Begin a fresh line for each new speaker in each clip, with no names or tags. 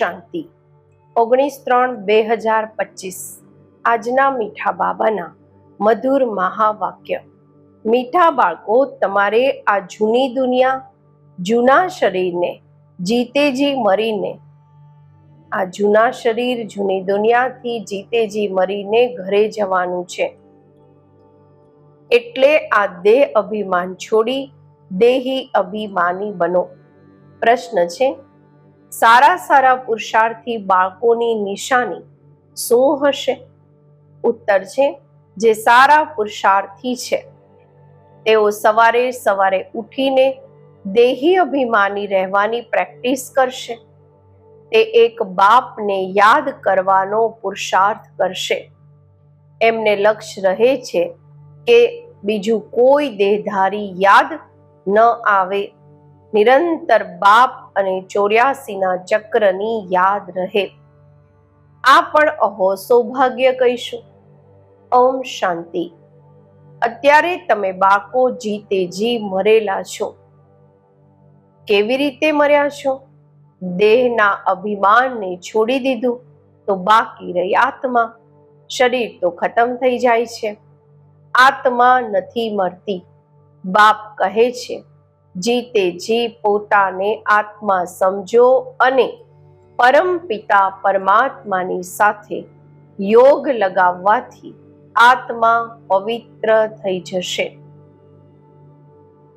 શાંતિ. ઓગણીસ ત્રણ બે હજાર પચીસ. આજના મીઠા બાબાના મધુર મહાવાક્ય. મીઠા બાળકો, તમારે આ જૂની દુનિયા, જૂના શરીરને જીતે જી મરીને, આ જૂના શરીર, જૂની દુનિયાથી જીતે જી મરીને ઘરે જવાનું છે. એટલે આ દેહ અભિમાન છોડી, દેહી અભિમાની બનો. પ્રશ્ન છે સારા સારા પુરુષાર્થી બાળકોની નિશાની શું હશે? ઉત્તર છે, જે સારા પુરુષાર્થી છે. તેઓ સવારે સવારે ઉઠીને દેહી અભિમાની રહેવાની પ્રેક્ટિસ કરશે. તે એક બાપને યાદ કરવાનો પુરુષાર્થ કરશે. એમને લક્ષ્ય રહે છે કે બીજું કોઈ દેહધારી યાદ ન આવે. નિરંતર બાપ અને ચોર્યાસીના ચક્રની યાદ રહે. આ પણ અહો સૌભાગ્ય કહીશું. ઓમ શાંતિ. અત્યારે તમે બાકો જીતે જી મરેલા છો. કેવી રીતે મર્યા છો? દેહના અભિમાનને છોડી દીધું તો બાકી રહી આત્મા. શરીર તો ખતમ થઈ જાય છે. આત્મા નથી મરતી. બાપ કહે છે જીતે જી પોતાને આત્મા સમજો અને પરમ પિતા પરમાત્માની સાથે યોગ લગાવવાથી આત્મા પવિત્ર થઈ જશે.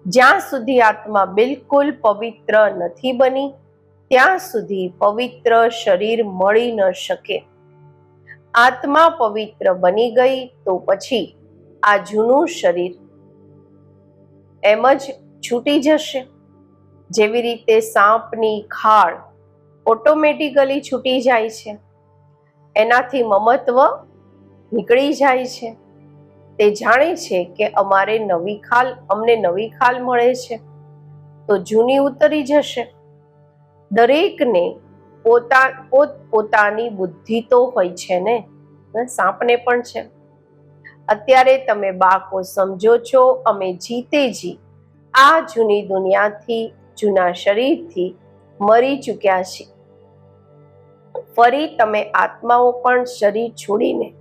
જ્યાં સુધી આત્મા બિલકુલ પવિત્ર નથી બની, ત્યાં સુધી પવિત્ર શરીર મળી ન શકે. આત્મા પવિત્ર બની ગઈ તો પછી આ જૂનું શરીર એમ જ છૂટી જશે. જેવી રીતે સાપની ખાળ ઓટોમેટિકલી છૂટી જાય છે. એનાથી મમત્વ નીકળી જાય છે. તે જાણે છે કે અમારે નવી ખાલ, અમને નવી ખાલ મળે છે. તો જૂની ઉતરી જશે. દરેકને પોતા, પોત, પોતાની બુદ્ધિ તો હોય છે ને? સાપને પણ છે. અત્યારે તમે બાળકો સમજો છો, અમે જીતે જી. આ જૂની દુનિયાથી, જૂના શરીરથી મરી ચૂક્યા છે. ફરી તમે આત્માઓ પણ શરીર છોડીને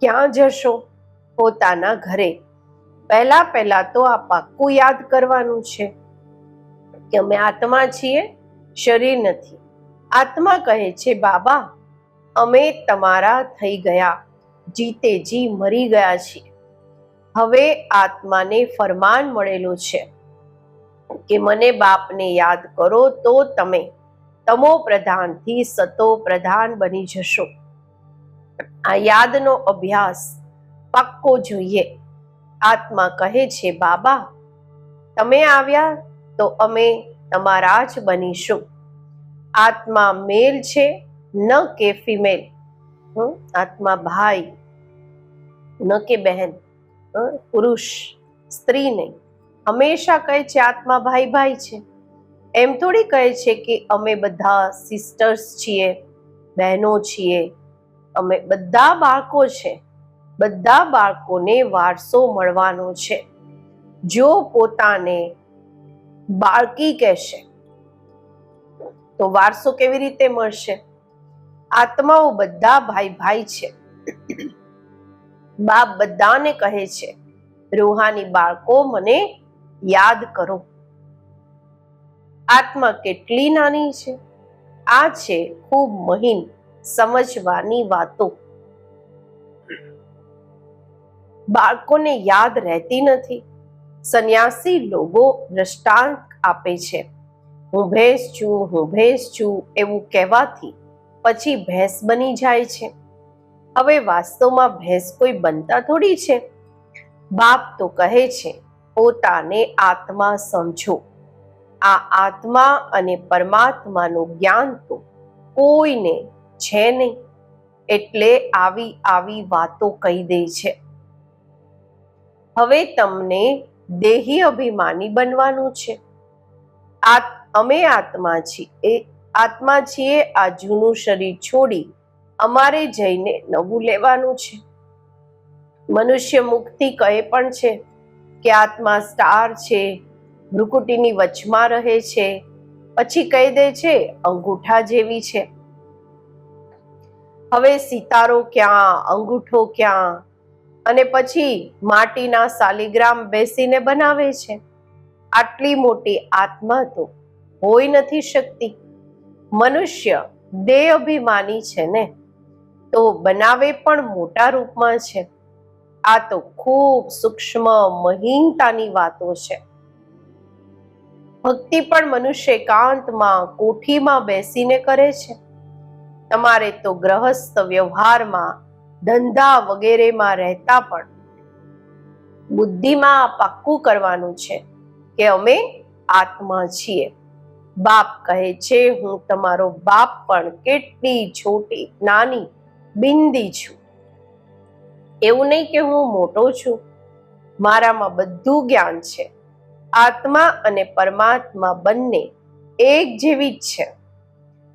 ક્યાં જશો? પોતાના ઘરે. પહેલા પહેલા તો આ પાક્કું યાદ કરવાનું છે કે અમે આત્મા છીએ, શરીર નથી. આત્મા કહે છે, બાબા, અમે તમારા થઈ ગયા. જીતે જી મરી ગયા છીએ. હવે આત્માને ફરમાન મળેલું છે કે મને બાપને યાદ કરો તો તમે તમો પ્રધાનથી સતો પ્રધાન બની જશો. આ યાદનો અભ્યાસ પાક્કો જોઈએ. આત્મા કહે છે, બાબા, તમે આવ્યા તો અમે તમારા જ બનીશું. આત્મા મેલ છે, ન કે ફિમેલ. આત્મા ભાઈ, ન કે બહેન. પુરુષ, સ્ત્રી નહીં. હંમેશા કહે છે, આત્મા ભાઈ ભાઈ છે. એમ થોડી કહે છે કે, અમે બધા સિસ્ટર્સ છીએ, બહેનો છીએ. અમે બધા બાળકો છે. બધા બાળકોને વારસો મળવાનો છે. જો પોતાને બાળકી કહેશે, તો વારસો કેવી રીતે મળશે? આત્માઓ બધા ભાઈ ભાઈ છે. બાપ બધાને કહે છે, રૂહાની બાળકો, મને યાદ કરો. આત્મા કેટલી નાની છે. આ છે ખૂબ મહીન સમજવાની વાતો. બાળકોને યાદ રહેતી નથી. સંન્યાસી લોકો દ્રષ્ટાંત આપે છે. હું ભેંસ છું, હું ભેંસ છું, એવું કહેવાથી પછી ભેંસ બની જાય છે. હવે વાસ્તવમાં ભેંસ કોઈ બનતા થોડી છે? બાપ તો કહે છે, પોતાને આત્મા સમજો. આ આત્મા અને પરમાત્માનું જ્ઞાન તો કોઈને છે નહીં, એટલે આવી આવી વાતો કહી દે છે. હવે તમને દેહી અભિમાની બનવાનું છે. આ અમે આત્મા છીએ આત્મા છીએ આ જૂનું શરીર છોડી અમારે જઈને નવું લેવાનું છે. મનુષ્ય મુક્તિ કહે પણ છે કે આત્મા સ્ટાર છે, ભ્રુકુટીની વચમાં રહે છે, પછી કહી દે છે અંગૂઠા જેવી છે. હવે સિતારો ક્યાં, અંગૂઠો ક્યાં? અને પછી માટીના સાલિગ્રામ બેસીને બનાવે છે. આટલી મોટી આત્મા તો હોઈ નથી શકતી. મનુષ્ય દેહ અભિમાની છે ને? તો બનાવે પણ મોટા રૂપમાં છે. આ તો ખૂબ સૂક્ષ્મ, મહીનતાની વાતો છે. ભક્તિ પણ મનુષ્ય એકાંતમાં, કોઠીમાં બેસીને કરે છે. તમારે તો ગ્રહસ્થ વ્યવહારમાં, ધંધા વગેરેમાં રહેતા પણ બુદ્ધિમાં પાક્કું કરવાનું છે કે અમે આત્મા છીએ. બાપ કહે છે, હું તમારો બાપ પણ કેટલી છોટી, નાની બિંદી છું. એવું નહીં કે હું મોટો છું. મારામાં બધું જ્ઞાન છે. આત્મા અને પરમાત્મા બંને એક જેવી જ છે.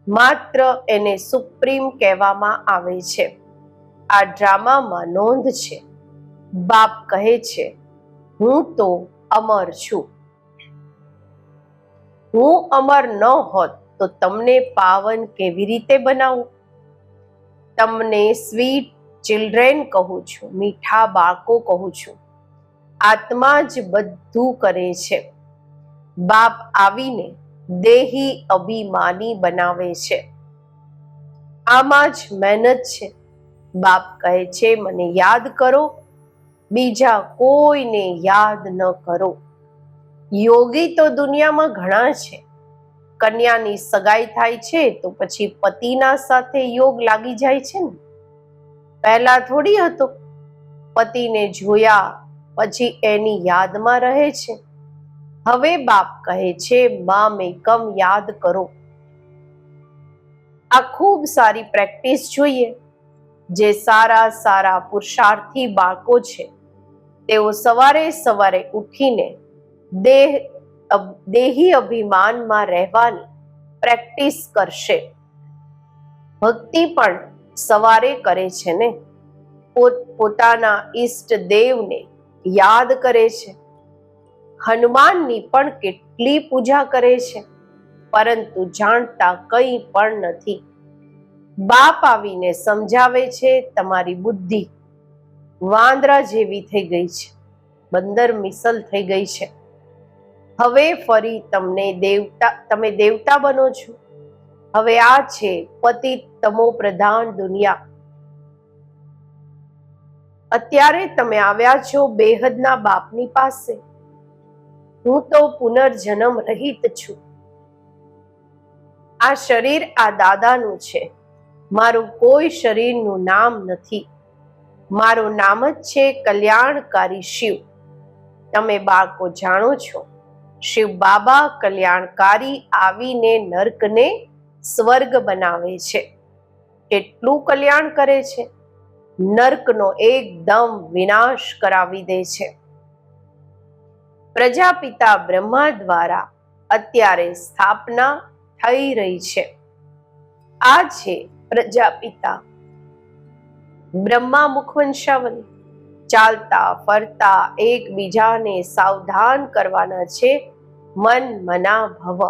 માત્ર એને સુપ્રીમ કહેવામાં આવે છે. આ ડ્રામામાં નોંધ છે. બાપ કહે છે, હું તો અમર છું. હું અમર ન હોત તો તમને પાવન કેવી રીતે બનાવું? તમને સ્વીટ ચિલ્ડ્રેન કહું છું, મીઠા બાળકો કહું છું. આત્મા જ બધું કરે છે. બાપ આવીને દેહી અભિમાની બનાવે છે. આમાં જ મહેનત છે. બાપ કહે છે, મને યાદ કરો. બીજા કોઈને યાદ ન કરો. યોગી તો દુનિયામાં ઘણા છે. કન્યાની સગાઈ થાય છે તો પછી પતિના સાથે યોગ લાગી જાય છે ને? પહેલા થોડી હતો. પતિને જોયા પછી એની યાદમાં રહે છે. હવે બાપ કહે છે, મા મેકમ યાદ કરો. આ ખૂબ સારી પ્રેક્ટિસ જોઈએ, જે સારા સારા પુરુષાર્થી બાળકો છે. તેઓ સવારે સવારે ઉઠીને દેહ દેહી અભિમાનમાં રહેવાની પ્રેક્ટિસ કરશે. ભક્તિ પણ સવારે કરે છે ને? પોત- પોતાના ઈષ્ટ દેવને યાદ કરે છે. હનુમાનની પણ કેટલી પૂજા કરે છે. પરંતુ જાણતા કંઈ પણ નથી. બાપ આવીને સમજાવે છે, તમારી બુદ્ધિ વાંદરા જેવી થઈ ગઈ છે. બંદર મિસલ થઈ ગઈ છે. હવે ફરી તમને દેવતા, તમે દેવતા બનો છો. હવે આ છે પતિ તમો પ્રધાન દુનિયા. અત્યારે તમે આવ્યા છો બેહદના બાપની પાસે. હું તો પુનર્જન્મ રહિત છું. આ શરીર આ દાદાનું છે. મારું કોઈ શરીરનું નામ નથી. મારું નામ જ છે કલ્યાણકારી શિવ. તમે બાળકો જાણો છો. શિવ બાબા કલ્યાણકારી આવીને નર્કને સ્વર્ગ બનાવે છે. કેટલું કલ્યાણ કરે છે? નર્કનો એકદમ વિનાશ કરાવી દે છે. પ્રજાપિતા બ્રહ્મા દ્વારા અત્યારે સ્થાપના થઈ રહી છે. આ છે પ્રજાપિતા બ્રહ્મા મુખવંશાવલી. ચાલતા, ફરતા, એકબીજાને સાવધાન કરવાના છે. મન મના ભવ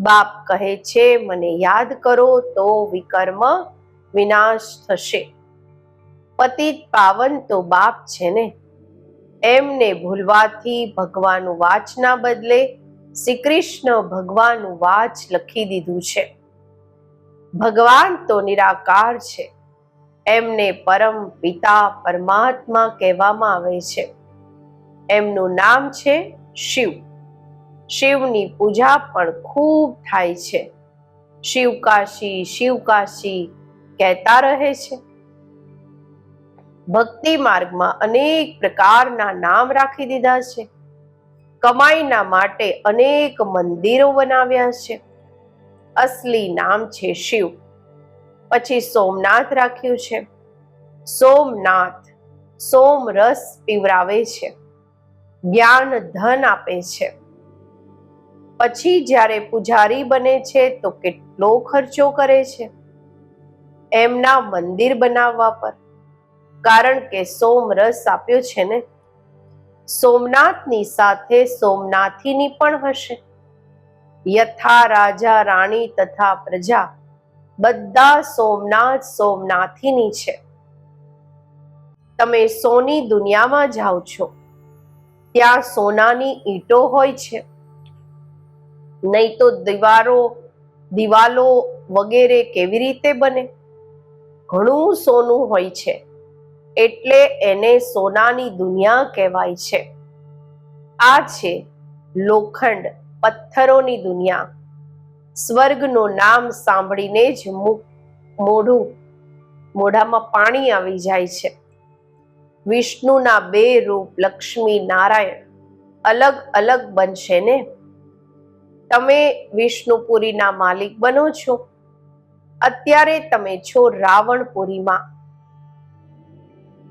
બાપ કહે છે, મને યાદ કરો તો વિકર્મ વિનાશ થશે. પતિત પાવન તો બાપ છે ને. એમને ભૂલવાથી ભગવાનનું વાચના બદલે શ્રી કૃષ્ણ ભગવાનનું વાચ લખી દીધું છે. ભગવાન તો નિરાકાર છે. એમને પરમ પિતા પરમાત્મા કહેવામાં આવે છે. એમનું નામ છે શિવ. શિવની પૂજા પણ ખૂબ થાય છે. શિવકાશી શિવકાશી કહેતા રહે છે. ભક્તિ માર્ગમાં અનેક પ્રકારના નામ રાખી દીધા છે. કમાઈના માટે અનેક મંદિરો બનાવ્યા છે. અસલી નામ છે શિવ. પછી સોમનાથ રાખ્યું છે. સોમનાથ સોમ રસ પીવરાવે છે. જ્ઞાન ધન આપે છે. પછી જ્યારે પૂજારી બને છે તો કેટલો ખર્ચો કરે છે. એમના મંદિર બનાવવા પર. કારણ કે સોમ રસ આપ્યો છે ને. સોમનાથની સાથે સોમનાથીની પણ હશે. યથા રાજા, રાણી તથા પ્રજા બધા સોમનાથ સોમનાથીની છે. તમે સોની દુનિયામાં જાઓ છો. ત્યાં સોનાની ઈંટો હોય છે. નહીં તો દિવારો, દિવાલો વગેરે કેવી રીતે બને? ઘણું સોનું હોય છે. એટલે એને સોનાની દુનિયા કહેવાય છે. આ છે લોખંડ પથ્થરોની દુનિયા. સ્વર્ગનું નામ સાંભળીને જ મોઢું, મોઢામાં પાણી આવી જાય છે. વિષ્ણુના બે રૂપ લક્ષ્મી નારાયણ અલગ અલગ બનશે ને? તમે વિષ્ણુપુરીના માલિક બનો છો. અત્યારે તમે છો રાવણપુરીમાં.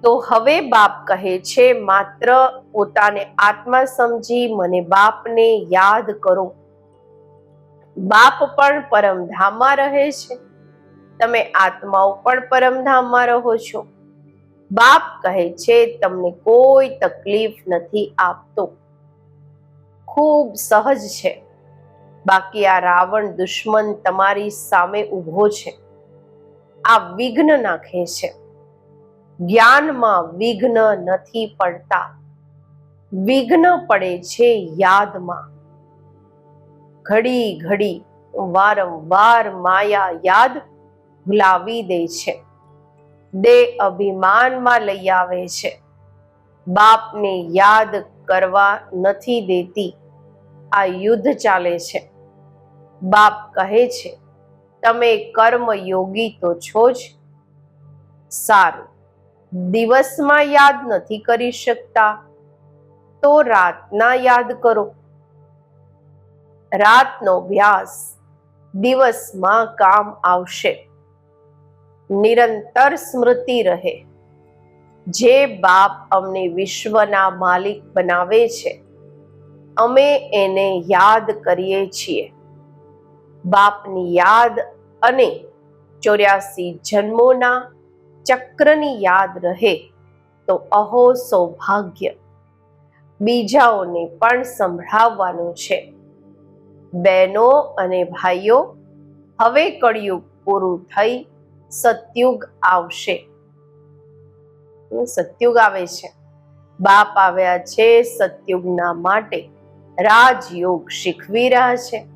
તો હવે બાપ કહે છે, માત્ર પોતાને આત્મા સમજી મને બાપને યાદ કરો. બાપ પણ પરમધામમાં રહે છે. તમે આત્માઓ પણ પરમધામમાં રહો છો. બાપ કહે છે, તમને કોઈ તકલીફ નથી આપતો. ખૂબ સહજ છે. બાકી આ રાવણ દુશ્મન તમારી સામે ઊભો છે. આ વિઘ્ન નાખે છે. જ્ઞાનમાં વિઘ્ન નથી પડતા. વિઘ્ન પડે છે યાદમાં. ઘડી ઘડી વારંવાર માયા યાદ ભૂલાવી દે છે. દે અભિમાનમાં લઈ આવે છે. બાપને યાદ કરવા નથી દેતી. આ યુદ્ધ ચાલે છે. બાપ કહે છે, તમે કર્મયોગી તો છો જ. સારું. દિવસમાં યાદ નથી કરી શકતા. તો રાતના યાદ કરો. રાતનો વ્યાસ દિવસમાં કામ આવશે. નિરંતર સ્મૃતિ રહે. જે બાપ અમને વિશ્વના માલિક બનાવે છે, અમે એને યાદ કરીએ છીએ. બાપની યાદ અને ચોર્યાસી જન્મોના ચક્રની યાદ રહે તો અહો સૌભાગ્ય. બીજાઓને પણ સંભળાવવાનું છે. બહેનો અને ભાઈઓ, હવે કળિયુગ પૂરું થઈ, સતયુગ આવશે. સતયુગ આવે છે. બાપ આવ્યા છે સતયુગના માટે. રાજયોગ શીખવી રહ્યા છે.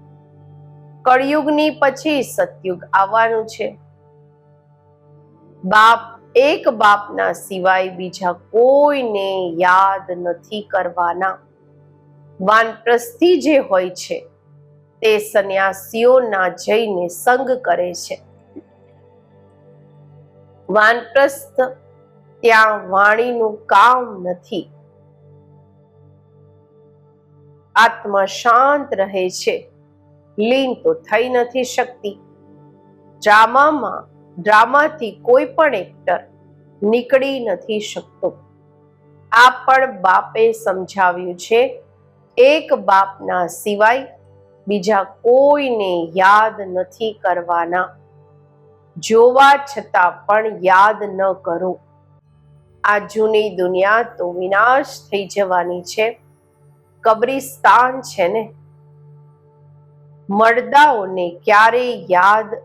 કળિયુગની પછી સતયુગ આવવાનું છે. બાપ એક બાપના સિવાય બીજા કોઈને યાદ નથી કરવાના. વાનપ્રસ્થિ જે હોય છે તે સંન્યાસીઓના જઈને સંગ કરે છે. વાનપ્રસ્થ ત્યાં વાણીનું કામ નથી. આત્મા શાંત રહે છે. લીન તો થઈ નથી શકતી. ડ્રામામાં, ડ્રામાથી કોઈ પણ એક્ટર નીકળી નથી શકતો. આ પણ બાપે સમજાવ્યું છે. એક બાપના સિવાય બીજા કોઈને યાદ નથી કરવાના. જોવા છતાં પણ યાદ ન કરો. આ જૂની દુનિયા તો વિનાશ થઈ જવાની છે. કબ્રિસ્તાન છે ને? મર્દાઓને ક્યારે યાદ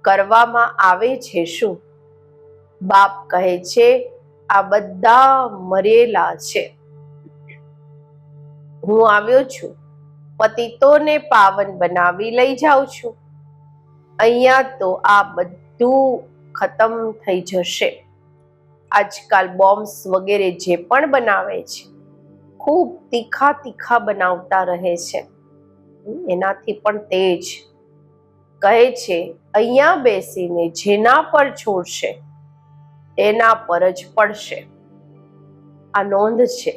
કરવામાં આવે છે શું? બાપ કહે છે, આ બધા મરેલા છે. હું આવ્યો છું. પતિતોને પાવન બનાવી લઈ જાઉં છું. અહીંયા તો આ બધું ખતમ થઈ જશે. આજકાલ બોમ્બ્સ વગેરે જે પણ બનાવે છે, ખૂબ તીખા તીખા બનાવતા રહે છે. એનાથી પણ તેજ કહે છે, અહીંયા બેસીને જેના પર છોડશે એના પર જ પડશે. આ નોંધ છે.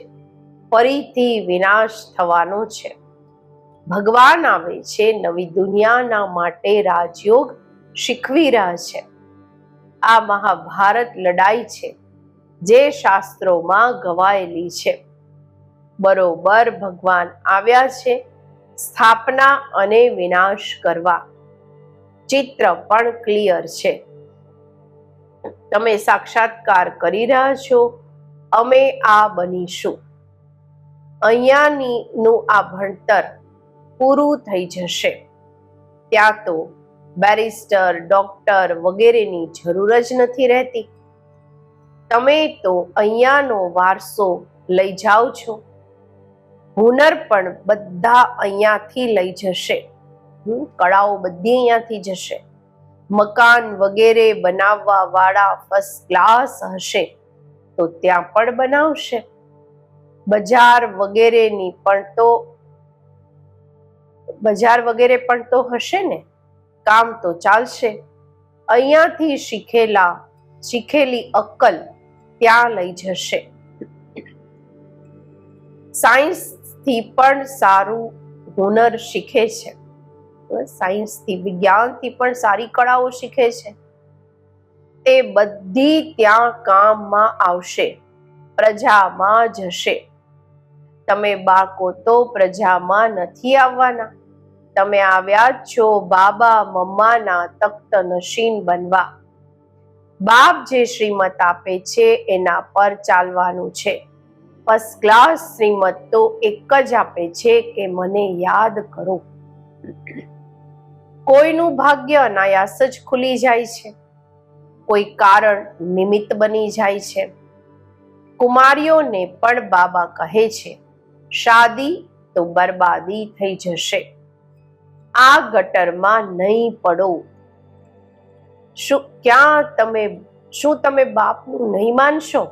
ફરીથી વિનાશ થવાનો છે. ભગવાન આવે છે, નવી દુનિયાના માટે રાજયોગ શીખવી રહ્યા છે. આ મહાભારત લડાઈ છે, જે શાસ્ત્રોમાં ગવાયેલી છે. બરોબર ભગવાન આવ્યા છે, સ્થાપના અને વિનાશ કરવા. ચિત્ર પણ ક્લિયર છે. તમે સાક્ષાત્કાર કરી રહ્યા છો, અમે આ બનીશું. અહીંયાની નું આ ભણતર પૂરું થઈ જશે. ત્યાં તો બેરિસ્ટર, ડોક્ટર વગેરેની જરૂર જ નથી રહેતી. તમે તો અહીંયાનો વારસો લઈ જાઓ છો. હુનર પણ બધા અહીંયાથી લઈ જશે. કળાઓ બધી અહીંયાથી જશે. મકાન વગેરે બનાવવા વાળા ફર્સ્ટ ક્લાસ હશે, તો ત્યાં પણ બનાવશે. બજાર વગેરેની પણ તો બજાર વગેરે પણ તો હશે ને? કામ તો ચાલશે. અહીંયાથી શીખેલા, શીખેલી અક્કલ ત્યાં લઈ જશે. સાયન્સથી પણ સારું હુનર શીખે છે. સાયન્સથી, વિજ્ઞાનથી પણ સારી કળાઓ શીખે છે. તે બધી ત્યાં કામમાં આવશે. પ્રજામાં જશે. તમે બાળકો તો પ્રજામાં નથી આવવાના. તમે આવ્યા છો બાબા મમ્માના તખ્ત નશીન બનવા. બાપ જે શ્રીમત આપે છે એના પર ચાલવાનું છે. ફર્સ્ટ ક્લાસ શ્રીમત તો એક જ આપે છે કે મને યાદ કરો. કોઈનું ભાગ્ય અનાયાસ જ ખુલી જાય છે. કોઈ કારણ નિમિત્ત બની જાય છે. કુમારીઓને પણ બાબા કહે છે, શાદી તો બરબાદી થઈ જશે. આ ગટરમાં નહીં પડો. શું, ક્યાં તમે, શું તમે બાપનું નહીં માનશો?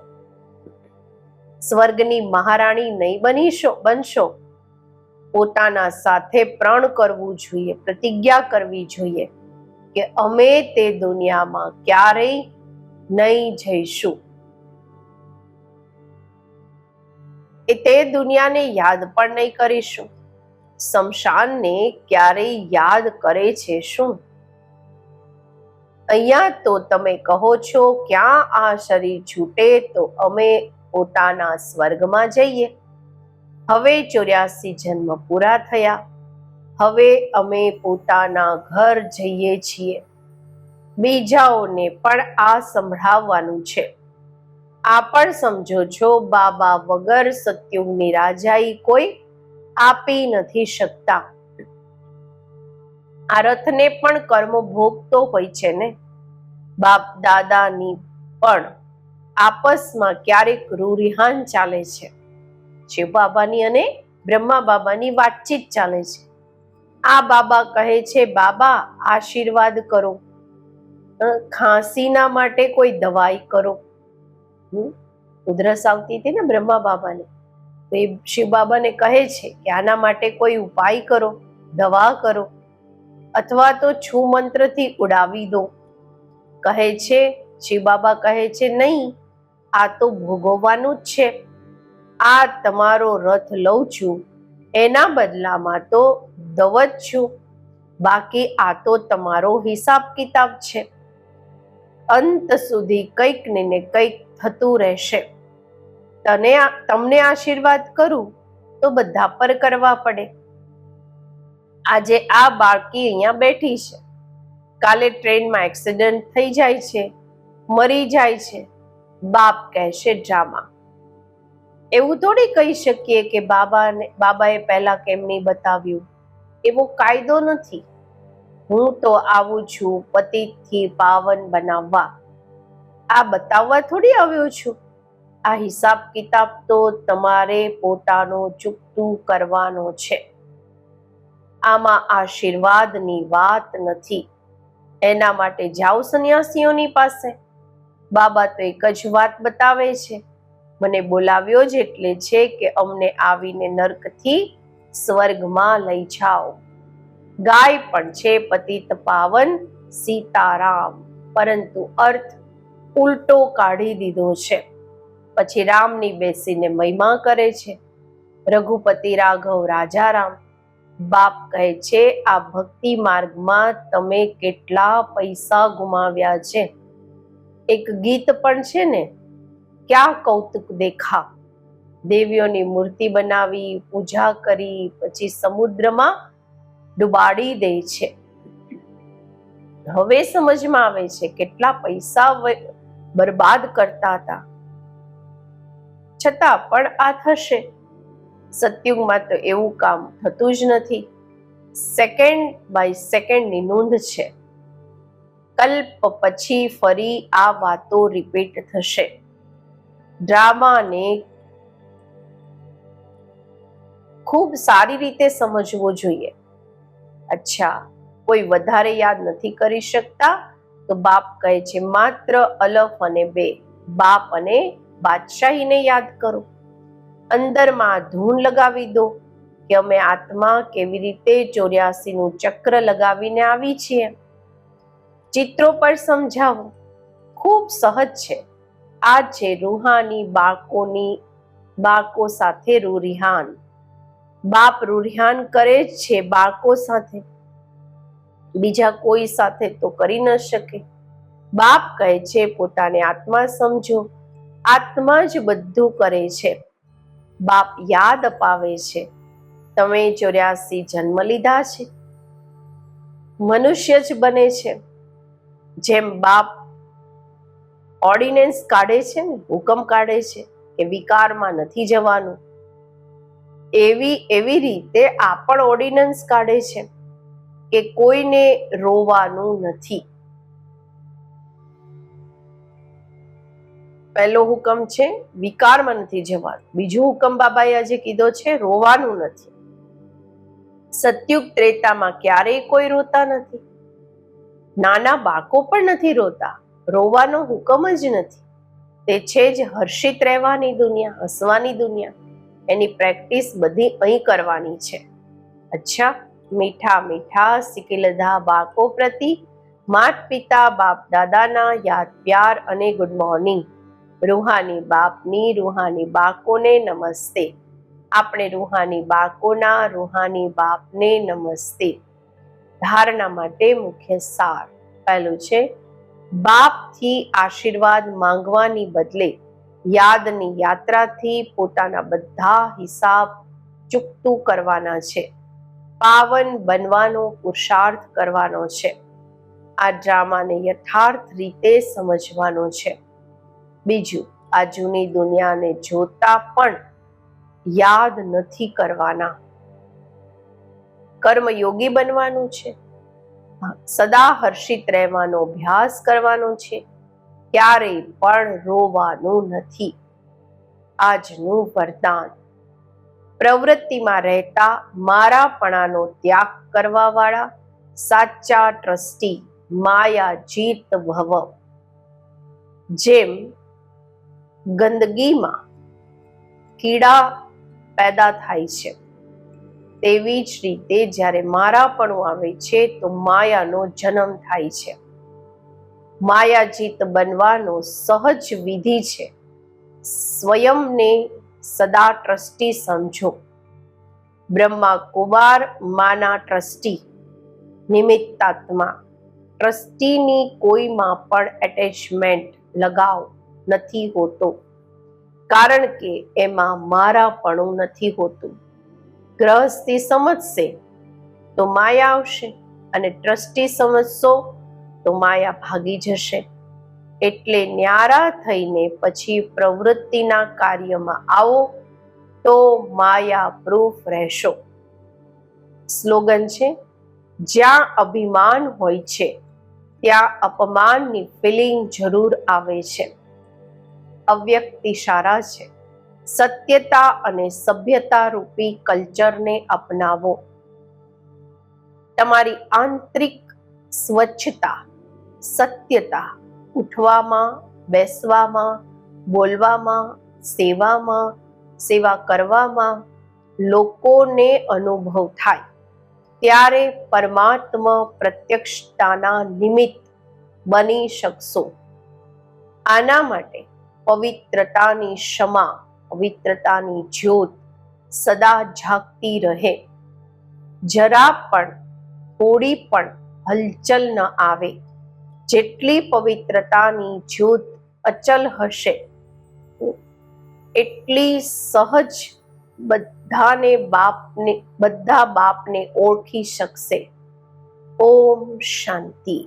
સ્વર્ગની મહારાણી નહીં બનીશો, બનશો? પોતાના સાથે પ્રણ કરવું જોઈએ, પ્રતિજ્ઞા કરવી જોઈએ કે અમે તે દુનિયામાં ક્યારેય નહીં જઈશું. એ તે દુનિયાને યાદ પણ નહીં કરીશું. શમશાનને ક્યારેય યાદ કરે છે શું? અહીંયા તો તમે કહો છો, ક્યાં આ શરીર છૂટે તો અમે પોતાના સ્વર્ગમાં જઈએ. હવે ચોર્યાસી જન્મ પૂરા થયા. હવે અમે પોતાના ઘર જઈએ છીએ. બીજાઓને પણ આ સંભળાવવાનું છે. આ પણ સમજો છો, બાબા વગર સત્યુગની રાજાઈ કોઈ આપી નથી શકતા. આ રથને પણ કર્મ ભોગતો હોય છે ને? બાપ દાદાની પણ આપસમાં ક્યારેક રૂરિહાન ચાલે છે. શિવ બાબાની અને બ્રહ્મા બાબાની વાતચીત ચાલે છે. આ બાબા કહે છે, બાબા, આશીર્વાદ કરો. ખાંસીના માટે કોઈ દવાઈ કરો? ઉધરસ આવતી હતી ને બ્રહ્મા બાબાને? તો એ શિવ બાબાને કહે છે કે આના માટે કોઈ ઉપાય કરો, દવા કરો અથવા તો છું મંત્રથી ઉડાવી દો. કહે છે શિવ બાબા કહે છે, નહીં, આ તો ભોગવવાનું જ છે. આ તમારો રથ લઉં છું. એના બદલામાં તો દવત છું. બાકી આ તો તમારો હિસાબ કિતાબ છે. અંત સુધી કંઈક ને કંઈક થતું રહેશે. તને તમને આશીર્વાદ કરું તો બધા પર કરવા પડે. આજે આ બાળકી અહીંયા બેઠી છે. કાલે ટ્રેનમાં એક્સિડન્ટ થઈ જાય છે, મરી જાય છે. બાપ કહેશે ડ્રામા એવું થોડી કહી શકીએ કે બાબાને, બાબાએ પહેલા કેમ નહીં બતાવ્યું? એવો કાયદો નથી. હું તો આવું છું પતિથી પાવન બનાવવા. આ બતાવવા થોડી આવ્યો છું. આ હિસાબ કિતાબ તો તમારે પોતાનો ચૂકતું કરવાનો છે. આમાં આશીર્વાદની વાત નથી. એના માટે જાઓ સંન્યાસીઓની પાસે. બાબા તો એક જ વાત બતાવે છે. મને બોલાવ્યો જ એટલે છે કે અમને આવીને નર્કથી સ્વર્ગમાં લઈ જાઓ. ગાય પણ છે પતિત પાવન સીતારામ. પરંતુ અર્થ ઉલટો કાઢી દીધો છે. પછી રામની બેસીને મહિમા કરે છે. રઘુપતિ રાઘવ, રાજારામ, બાપ કહે છે, આ ભક્તિ માર્ગમાં તમે કેટલા પૈસા ગુમાવ્યા છે. એક ગીત પણ છે ને, ક્યાં કૌતુક દેખા? દેવીઓની મૂર્તિ બનાવી, પૂજા કરી, પછી સમુદ્રમાં ડુબાડી દે છે. હવે સમજમાં આવે છે, કેટલા પૈસા બરબાદ કરતા હતા. છતાં પણ આ થશે. સત્યુગમાં તો એવું કામ થતું જ નથી. સેકન્ડ બાય સેકન્ડની નોંધ છે. કલ્પ પછી ફરી આ વાતો રિપીટ થશે. ડ્રામાને ખૂબ સારી રીતે સમજવો જોઈએ. અચ્છા, કોઈ વધારે યાદ નથી કરી શકતા? તો બાપ કહે છે, માત્ર અલફ અને બે, બાપ અને બાદશાહીને યાદ કરો. અંદરમાં ધૂન લગાવી દો કે અમે આત્મા કેવી રીતે ચોર્યાસીનું ચક્ર લગાવીને આવી છીએ. ચિત્રો પર સમજાવો. ખૂબ સહજ છે. આ છે રૂહાની બાળકોની, બાળકો સાથે રૂરિહાન. બાપ રૂરિહાન કરે જ છે બાળકો સાથે. બીજા કોઈ સાથે તો કરી ન શકે. બાપ કહે છે પોતાને આત્મા સમજો. આત્મા જ બધું કરે છે. બાપ યાદ અપાવે છે. તમે ચોર્યાસી જન્મ લીધા છે. મનુષ્ય જ બને છે. જેમ બાપ ઓર્ડિનન્સ કાઢે છે ને, હુકમ કાઢે છે કે વિકારમાં નથી જવાનું. એવી એવી રીતે આ પણ ઓર્ડિનન્સ કાઢે છે કે કોઈને રોવાનું નથી. પહેલો હુકમ છે વિકારમાં નથી જવાનું. બીજો હુકમ બાબાએ આજે કીધો છે રોવાનું નથી. સત્યુગ ત્રેતામાં ક્યારેય કોઈ રોતા નથી. નાના બાળકો પણ નથી રોતા. રોવાનો હુકમ જ નથી. તે છે જ હર્ષિત રહેવાની દુનિયા, હસવાની દુનિયા. એની પ્રેક્ટિસ બધી અહીં કરવાની છે. અચ્છા, મીઠા મીઠા સિકિલધા બાળકો પ્રતિ. માત પિતા, બાપ દાદાના યાદ, પ્યાર અને ગુડ મોર્નિંગ રૂહાની બાપની રૂહાની બાકોને નમસ્તે. આપણે રૂહાની બાકોના રૂહાની બાપને નમસ્તે. ધારણા માટે મુખ્ય સાર પહેલું છે, બાપથી આશીર્વાદ માંગવાની બદલે યાદની યાત્રાથી પોતાના બધા હિસાબ ચૂકતું કરવાના છે. પાવન બનવાનો પુરુષાર્થ કરવાનો છે. આ ડ્રામાને યથાર્થ રીતે સમજવાનો છે. બીજું, આ જૂની દુનિયાને જોતા પણ યાદ નથી કરવાના. કર્મયોગી બનવાનું છે. સદા હર્ષિત રહેવાનો અભ્યાસ કરવાનો છે. ક્યારેય પણ રોવાનું નથી. આજનું વરદાન. પ્રવૃત્તિમાં રહેતા મારાપણાનો ત્યાગ કરવા વાળા સાચા ટ્રસ્ટી માયા જીત ભવ જેમ ગંદગીમાં કીડા પેદા થાય છે. તેવી જ રીતે જ્યારે મારાપણું આવે છે તો માયાનો જન્મ થાય છે. માયાજીત બનવાનો સહજ વિધિ છે. સ્વયંને સદા ટ્રસ્ટી સમજો. બ્રહ્મા કુમાર માના ટ્રસ્ટી. નિમિત્તાત્મા. ટ્રસ્ટીની કોઈમાં પણ એટેચમેન્ટ લગાવ. નથી હોતો. કારણ કે એમાં મારાપણું નથી હોતું. ગ્રહસ્થી સમજશે તો માયા આવશે અને ટ્રસ્ટી સમજશો તો માયા ભાગી જશે. એટલે ન્યારા થઈને પછી પ્રવૃત્તિના કાર્યમાં આવો તો માયા પ્રૂફ રહેશો. સ્લોગન છે, જ્યાં અભિમાન હોય છે, ત્યાં અપમાનની ફિલિંગ જરૂર આવે છે. અવ્યક્ત ઇશારા છે. સત્યતા અને સભ્યતા રૂપી કલ્ચરને અપનાવો. તમારી આંતરિક સ્વચ્છતા, સત્યતા ઉઠવામાં, બેસવામાં, બોલવામાં, સેવામાં, સેવા કરવામાં લોકોને અનુભવ થાય. ત્યારે પરમાત્મા પ્રત્યક્ષતાના નિમિત્ત બની શકશો. આના માટે પવિત્રતાની ક્ષમા, પવિત્રતાની જ્યોત સદા જાગતી રહે. જરા પણ, થોડી પણ હલચલ ન આવે. જેટલી પવિત્રતાની જ્યોત અચલ હશે, એટલી સહજ બધાને બાપને, બધા બાપને ઓળખી શકશે. ઓમ શાંતિ.